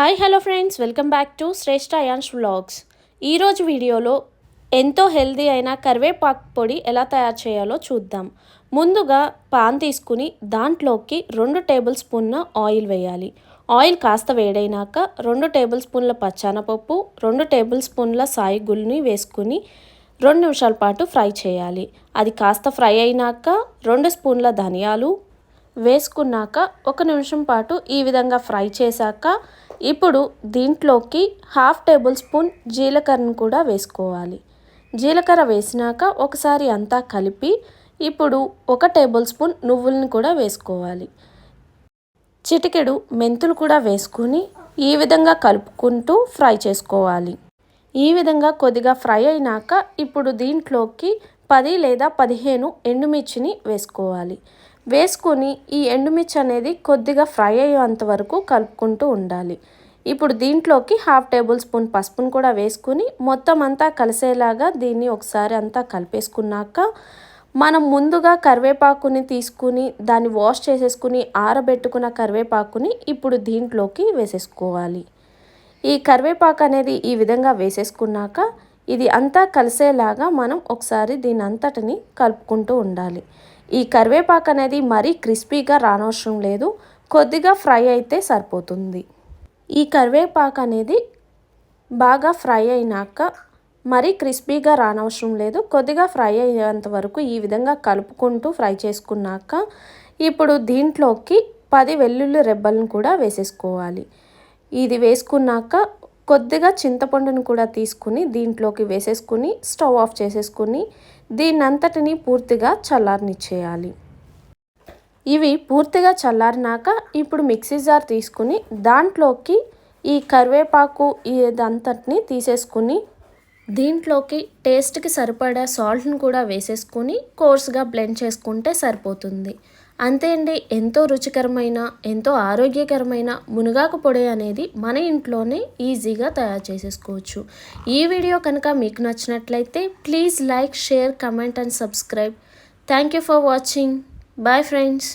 Hi hello friends. Welcome back to Shreshta Ayaan's vlogs. ఈరోజు వీడియోలో ఎంతో హెల్దీ అయిన కరివేపాకు పొడి ఎలా తయారు చేయాలో చూద్దాం. ముందుగా పాన్ తీసుకుని దాంట్లోకి రెండు టేబుల్ స్పూన్న ఆయిల్ వేయాలి. ఆయిల్ కాస్త వేడైనాక రెండు టేబుల్ స్పూన్ల పచ్చానపప్పు రెండు టేబుల్ స్పూన్ల సాయి గుల్ని వేసుకుని రెండు నిమిషాల పాటు ఫ్రై చేయాలి. అది కాస్త ఫ్రై అయినాక రెండు స్పూన్ల ధనియాలు వేసుకున్నాక ఒక నిమిషం పాటు ఈ విధంగా ఫ్రై చేశాక ఇప్పుడు దీంట్లోకి హాఫ్ టేబుల్ స్పూన్ జీలకర్రను కూడా వేసుకోవాలి. జీలకర్ర వేసినాక ఒకసారి అంతా కలిపి ఇప్పుడు ఒక టేబుల్ స్పూన్ నువ్వులను కూడా వేసుకోవాలి. చిటికెడు మెంతులు కూడా వేసుకుని ఈ విధంగా కలుపుకుంటూ ఫ్రై చేసుకోవాలి. ఈ విధంగా కొద్దిగా ఫ్రై అయినాక ఇప్పుడు దీంట్లోకి పది లేదా పదిహేను ఎండుమిర్చిని వేసుకోవాలి. వేసుకొని ఈ ఎండుమిర్చి అనేది కొద్దిగా ఫ్రై అయ్యేంత వరకు కలుపుకుంటూ ఉండాలి. ఇప్పుడు దీంట్లోకి హాఫ్ టేబుల్ స్పూన్ పసుపును కూడా వేసుకుని మొత్తం అంతా కలిసేలాగా దీన్ని ఒకసారి అంతా కలిపేసుకున్నాక మనం ముందుగా కరివేపాకుని తీసుకుని దాన్ని వాష్ చేసేసుకుని ఆరబెట్టుకున్న కరివేపాకుని ఇప్పుడు దీంట్లోకి వేసేసుకోవాలి. ఈ కరివేపాకు అనేది ఈ విధంగా వేసేసుకున్నాక ఇది అంతా కలిసేలాగా మనం ఒకసారి దీని అంతటిని కలుపుకుంటూ ఉండాలి. ఈ కరివేపాకు అనేది మరీ క్రిస్పీగా రానవసరం లేదు. కొద్దిగా ఫ్రై అయితే సరిపోతుంది. ఈ కరివేపాకు అనేది బాగా ఫ్రై అయినాక మరీ క్రిస్పీగా రానవసరం లేదు. కొద్దిగా ఫ్రై అయ్యేంత వరకు ఈ విధంగా కలుపుకుంటూ ఫ్రై చేసుకున్నాక ఇప్పుడు దీంట్లోకి పది వెల్లుల్లి రెబ్బలను కూడా వేసేసుకోవాలి. ఇది వేసుకున్నాక కొద్దిగా చింతపండును కూడా తీసుకుని దీంట్లోకి వేసేసుకుని స్టవ్ ఆఫ్ చేసేసుకుని దీన్నంతటిని పూర్తిగా చల్లారనిచ్చేయాలి. ఇవి పూర్తిగా చల్లారినాక ఇప్పుడు మిక్సీ జార్ తీసుకుని దాంట్లోకి ఈ కరివేపాకు ఇదంతటిని తీసేసుకుని దీంట్లోకి టేస్ట్కి సరిపడా సాల్ట్ని కూడా వేసేసుకుని కోర్స్గా బ్లెండ్ చేసుకుంటే సరిపోతుంది. అంతే అండి ఎంతో రుచికరమైన ఎంతో ఆరోగ్యకరమైన మునగాకు పొడి అనేది మన ఇంట్లోనే ఈజీగా తయారు చేసేసుకోవచ్చు. ఈ వీడియో కనుక మీకు నచ్చినట్లయితే please like share comment and subscribe. Thank you for watching. Bye friends.